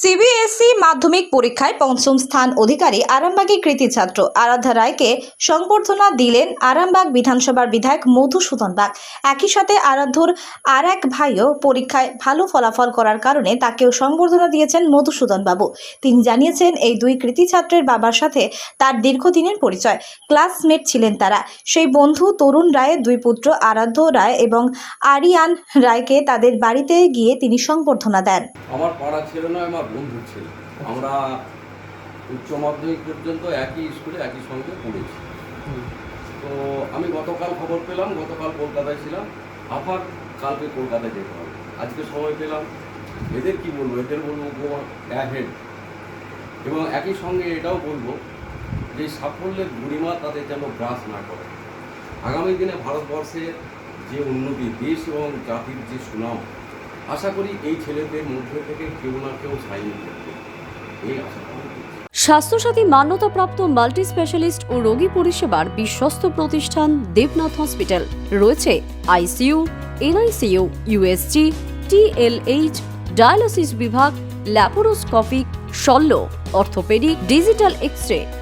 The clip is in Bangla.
সিবিএসই E মাধ্যমিক পরীক্ষায় পঞ্চম স্থান অধিকারী আরামবাগী কৃতি ছাত্র আরাধ্যা রায়কে সংবর্ধনা দিলেন আরামবাগ বিধানসভার বিধায়ক মধুসূদন বাগ। একই সাথে আরাধ্যর আর এক ভাইও পরীক্ষায় ভালো ফলাফল করার কারণে তাকেও সংবর্ধনা দিয়েছেন মধুসূদন বাবু। তিনি জানিয়েছেন, এই দুই কৃতি ছাত্রের বাবার সাথে তার দীর্ঘদিনের পরিচয়। ক্লাসমেট ছিলেন তারা। সেই বন্ধু তরুণ রায়ের দুই পুত্র আরাধ্য রায় এবং আরিয়ান রায়কে তাদের বাড়িতে গিয়ে তিনি সংবর্ধনা দেন। আমার বন্ধু ছিল। আমরা উচ্চ মাধ্যমিক পর্যন্ত একই স্কুলে একই সঙ্গে পড়েছি। তো আমি গতকাল খবর পেলাম গতকাল কলকাতায় ছিলাম। আবার কালকে কলকাতায় যেতে হবে। আজকে সময় পেলাম। এদের কি বলব? এদের বলব গো অ্যাহেড এবং একই সঙ্গে এটাও বলব যে সাফল্যের বুড়িমা তাদের যেন গ্রাস না করে। আগামী দিনে ভারতবর্ষের যে উন্নতি দেশ এবং জাতির যে সুনাম আশা করি এই ছেলেদের মধ্যে থেকে কেউ না কেউ সাইন এই আশা স্বাস্থ্যসাথী মান্যতাপ্রাপ্ত মাল্টি স্পেশালিস্ট ও রোগী পরিষেবার বিশ্বস্ত প্রতিষ্ঠান দেবনাথ হসপিটাল। রয়েছে ICU, NICU, USG, TLH, dialysis বিভাগ, ল্যাপারোস্কোপিক, শল্য, অর্থোপেডিক, ডিজিটাল এক্স রে